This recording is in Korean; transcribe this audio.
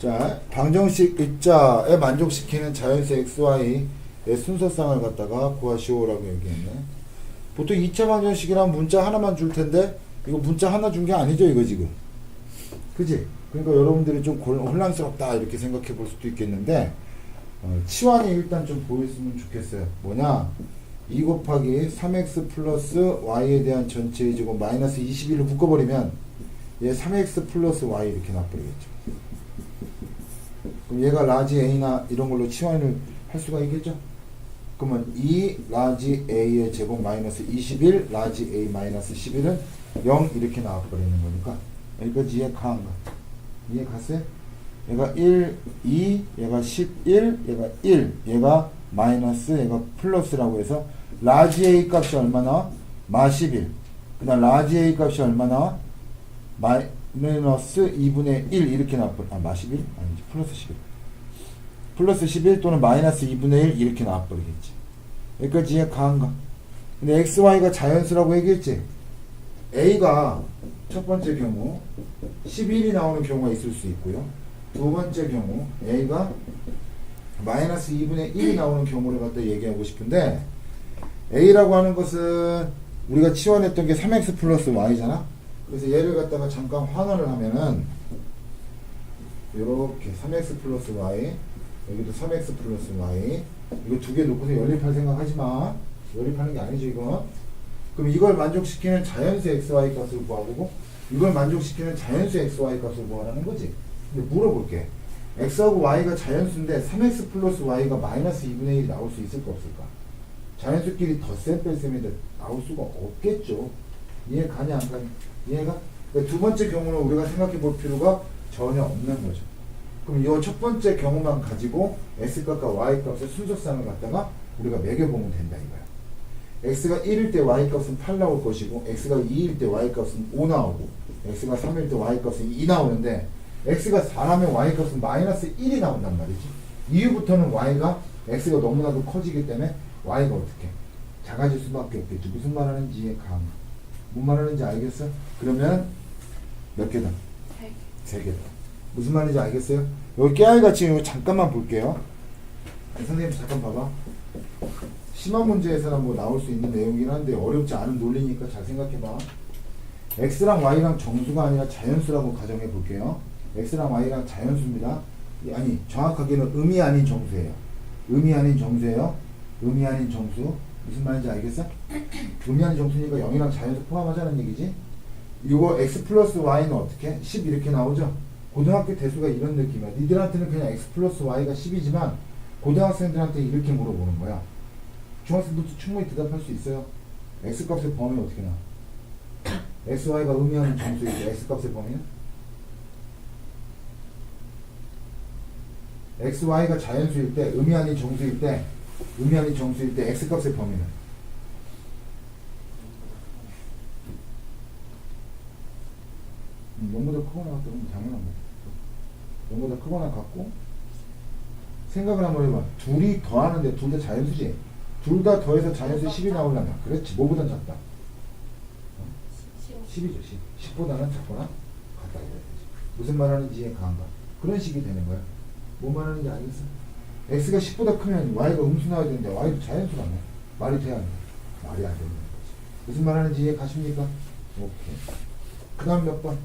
자, 방정식 입자에 만족시키는 자연수 XY의 순서상을 갖다가 구하시오라고 얘기했네. 보통 2차 방정식이란 문자 하나만 줄 텐데 이거 문자 하나 준 게 아니죠, 이거 지금. 그지? 그러니까 여러분들이 좀 곤- 혼란스럽다 이렇게 생각해 볼 수도 있겠는데 어, 치환이 일단 좀 보였으면 좋겠어요. 뭐냐? 2 곱하기 3x 플러스 y에 대한 전체의 제곱 마이너스 21을 묶어버리면 얘 3x 플러스 y 이렇게 나버리겠죠. 그럼 얘가 라지 a나 이런 걸로 치환을 할 수가 있겠죠? 그러면 2 라지 a의 제곱 마이너스 21 라지 a 마이너스 11은 0 이렇게 나와버리는 거니까 여기까지 이해 가한가? 이해 갔어요? 얘가 1, 2, 얘가 11, 얘가 1, 얘가 마이너스, 얘가 플러스라고 해서 라지 A 값이 얼마나? 마 11. 그 다음 라지 A 값이 얼마나? 마이너스 2분의 1 이렇게 나와버려. 아, 마 11? 아니지. 플러스 11. 플러스 11 또는 마이너스 2분의 1 이렇게 나와버리겠지. 여기까지 가한가? 근데 XY가 자연수라고 얘기했지? A가 첫 번째 경우 11이 나오는 경우가 있을 수 있고요. 두 번째 경우 A가 마이너스 2분의 1이 나오는 경우를 갖다 얘기하고 싶은데 A라고 하는 것은 우리가 치환했던 게 3x 플러스 y잖아. 그래서 얘를 갖다가 잠깐 환원을 하면은 이렇게 3x 플러스 y 여기도 3x 플러스 y 이거 두 개 놓고서 연립할 생각 하지 마. 연립하는 게 아니죠 이거. 그럼 이걸 만족시키는 자연수 xy 값을 구하고 이걸 만족시키는 자연수 xy 값을 구하라는 거지. 근데 물어볼게. x하고 y가 자연수인데 3x 플러스 y가 마이너스 2분의 1이 나올 수 있을까 없을까? 자연수끼리 덧셈 뺄셈인데 나올 수가 없겠죠. 이해 가냐 안 가냐? 이해가? 그러니까 두 번째 경우는 우리가 생각해 볼 필요가 전혀 없는 거죠. 그럼 이 첫 번째 경우만 가지고 x값과 y값의 순서상을 갖다가 우리가 매겨보면 된다 이거야. x가 1일 때 y값은 8 나올 것이고 x가 2일 때 y값은 5 나오고 x가 3일 때 y값은 2 나오는데 x가 4라면 y값은 마이너스 1이 나온단 말이지. 이후부터는 y가 x가 너무나도 커지기 때문에 y가 어떻게 작아질 수밖에 없겠죠. 무슨 말 하는지 이해 가. 뭔 말하는지 알겠어? 그러면 몇 개다? 세 개다. 무슨 말인지 알겠어요? 여기 깨알 같이 이거 잠깐만 볼게요. 아니, 선생님 잠깐 봐봐. 심한 문제에서는 뭐 나올 수 있는 내용이긴 한데 어렵지 않은 논리니까 잘 생각해봐. x랑 y랑 정수가 아니라 자연수라고 가정해 볼게요. x랑 y랑 자연수입니다. 이- 아니 정확하게는 음이 아닌 정수예요. 음이 아닌 정수예요. 음이 아닌 정수. 무슨 말인지 알겠어? 음이 아닌 정수니까 0이랑 자연수 포함하자는 얘기지. 이거 x 플러스 y는 어떻게? 10 이렇게 나오죠? 고등학교 대수가 이런 느낌이야. 니들한테는 그냥 x 플러스 y가 10이지만 고등학생들한테 이렇게 물어보는 거야. 중학생들도 충분히 대답할 수 있어요. x 값의 범위 어떻게 나와? x, y가 의미하는 때 x 값의 범위는? x, y가 자연수일 때, 의미 아닌 정수일 때, 의미 아닌 정수일 때 x 값의 범위는? 음, 0보다 크거나 같다면 당연한 거죠. 0보다 크거나 같고 생각을 한번 해봐. 둘이 더하는데 둘 다 자연수지? 둘 다 더해서 자연수 10이 나오려면 그렇지. 뭐보다 작다? 10이죠. 10. 10보다는 작거나 같다. 무슨 말 하는지 이해 가한가? 그런 식이 되는 거야. 뭔 말 하는지 알겠어? x가 10보다 크면 y가 음수 나와야 되는데 y도 자연수라네. 말이 돼야 돼. 말이 안 되는 거지. 무슨 말 하는지 이해 가십니까? 오케이. 그 다음 몇 번?